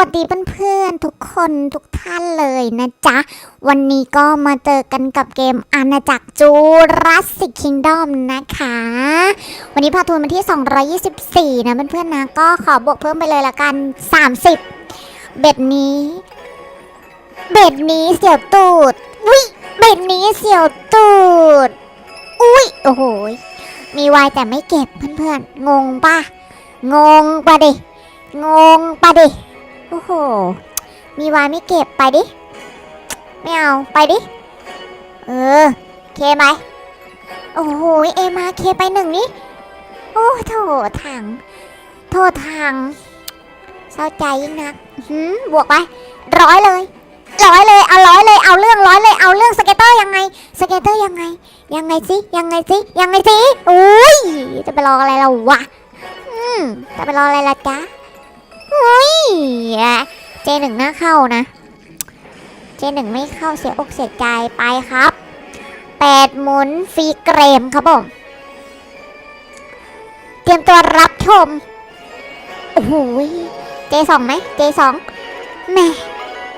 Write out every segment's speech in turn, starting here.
วัสดีเพื่อนๆทุกคนทุกท่านเลยนะจ๊ะ วันนี้ก็มาเจอกันกับเกมอาณาจักรจูราสสิกคิงดอมนะคะ วันนี้พาทัวร์มาที่ 224 นะเพื่อนๆนะ ก็ขอบวกเพิ่มไปเลยละกัน 30 เบ็ดนี้ เบ็ดนี้เสียวตูดอุ้ยเบ็ดนี้เสียวตูดอุ้ยโอ้โหมีวายแต่ไม่เก็บเพื่อนๆงงปะงงปะดิงงปะดิ โอ้โห มีวายไม่เก็บไปดิ ไม่เอา ไปดิ เออ เคไหมโอ้โห เอมาเคไปหนึ่งนี่โอ้โถถัง โทษทางเศร้าใจยิ่งนักหืมบวกไป ร้อยเลยร้อยเลยเอาร้อยเลยเอาเรื่องร้อยเลยเอาเรื่องสเก็ตเตอร์ยังไงสเก็ตเตอร์ยังไง ยังไงสิยังไงสิยังไงสิอุ้ยจะไปรออะไรเราวะอืมจะไปรออะไรล่ะจ๊ะอุ้ย เจหนึ่งน่าเข้านะ เจหนึ่งไม่เข้าเสียอกเสียใจไปครับแปดหมุนฟรีเกรมครับผม เตรียมตัวรับชม โอ้โหเจสองไหมเจสองแม่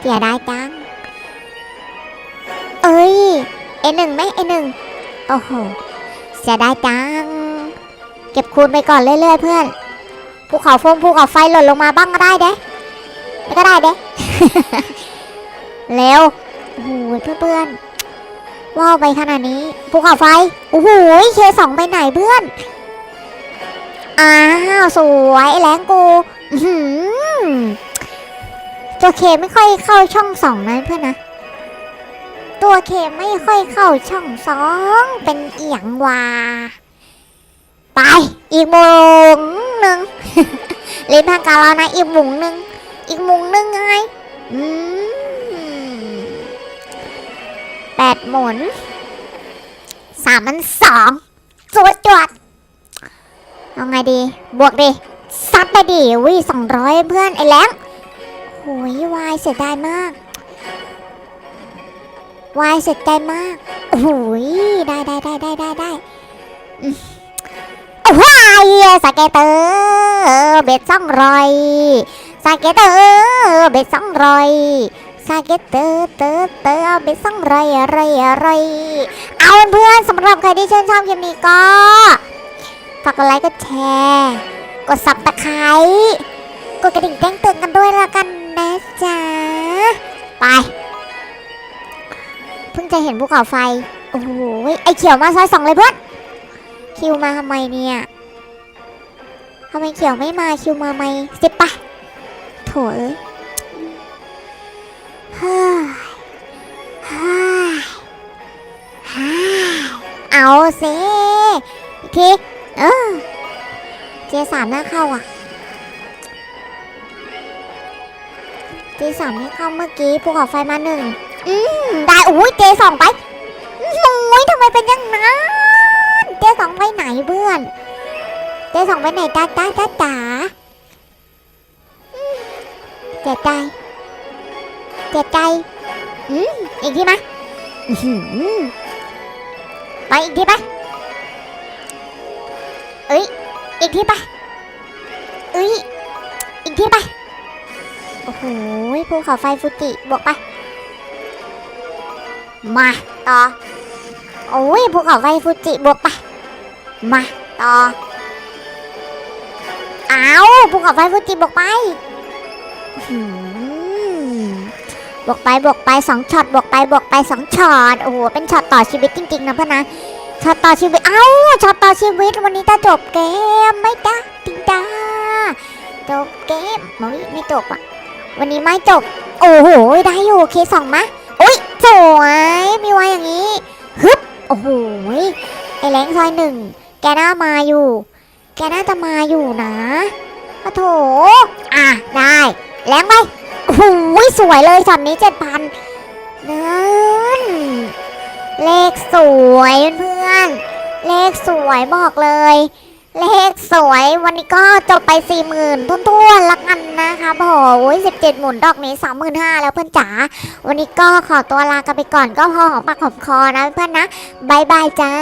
เสียดายจัง เอ้ยเอหนึ่งไหมเอหนึ่งโอ้โหเสียดายจัง เก็บคูณไปก่อนเรื่อยๆเพื่อนภูเขาโฟมภูเขาไฟหล่นลงมาบ้างก็ได้เด้ ไม่ก็ได้เด้ เร็วโอ้โหเพื่อนๆว่าวไปขนาดนี้ภูเขาไฟ โอ้โหเคสองไปไหนเพื่อน อ้าวสวยแรงกูตัวเคไม่ค่อยเข้าช่องสองนะเพื่อนนะ ตัวเคไม่ค่อยเข้าช่องสองเป็นเอียงวาไปอีกมุงหนึ่งเล่นทางการแล้วนะอีกมุงหนึ่ง อีกมุงหนึ่งไง อืมแปดหมุนสามมันสองจวดจวดเอาไงดี บวกดิซัดไปดิวิสองร้อยเพื่อนไอ้แล้งโหยวายเสียดายมากวายเสียใจมากโอ้ยได้ได้ได้ได้ได้ได้ว้ายสเก็ตเตอร์เบ็ดสองร้อย เกตเตอร์เบ็ดสองร้อยสเกตเตอร์เตอร์เตอร์เบ็ดสองร้อยอะไรอะไรเอาเพื่อนสำหรับใครที่ชื่นชอบคลิปนี้ก็ฝากกดไลค์กดแชร์กดซับตะไคร้กดกระดิ่งแจ้งเตือนกันด้วยละกันนะจ๊ะไปเพิ่งจะเห็นภูเขาไฟโอ้โหไอเขียวมาซอยสองเลยเพื่อนคิวมาทำไมเนี่ยทำไมเขียวไม่มาคิวมาไหมสิบปะ โถเอ้ยเฮ้ยเฮ้ยเฮ้ยเอาสิอีกทีเออเจสามน่าเข้าอะเจสามไม่เข้าเมื่อกี้ภูเขาไฟมาหนึ่งอืมได้อุ้ยเจสองไปโอ้ยทำไมเป็นอย่างนั้นเจสองไปไหนเพื่อนเจสองไปไหนจ้าจ้าจ้าจ๋า จ็บใจเจ็บใจอืมอีกทีมอือหือไปอีกทีปะเอ้ยอีกทีปะเอ้ยอีกทีปะโอ้โหภูเขาไฟฟูจิบวกไป มาต่อโอ้ยภูเขาไฟฟูจิบวกไป มาต่อเอาภูเขาไฟฟูจิบวกไป บวกไปบวกไปสองช็อตบวกไปบวกไปสองช็อตโอ้โหเป็นช็อตต่อชีวิตจริง ๆ นะเพื่อนนะช็อตต่อชีวิตเอ้าช็อตต่อชีวิตวันนี้จะจบเกมไม่จ้าจริงจ้าจบเกมเฮ้ยไม่จบอะวันนี้ไม่จบ โอ้โหได้อยู่เคสองมะอุ้ยสวยมีไว้อย่างนี้ฮึบโอ้โหไอแรงซอยหนึ่งแกน่ามาอยู่ แกน่าจะมาอยู่นะโอ้โถอะได้ แรงไปโอ้โหสวยเลยช็อตนี้เจ็ดพันนั่นเลขสวยเพื่อนเลขสวยบอกเลย เลขสวยวันนี้ก็จบไปสี่หมื่นทุ่นๆละกันนะคะโอ้ยสิบเจ็ดหมุนดอกนี้สามหมื่นห้าแล้วเพื่อนจ๋าวันนี้ก็ขอตัวลากันไปก่อนก็พอหอมปากหอมคอนะเพื่อนนะบายบายจ้า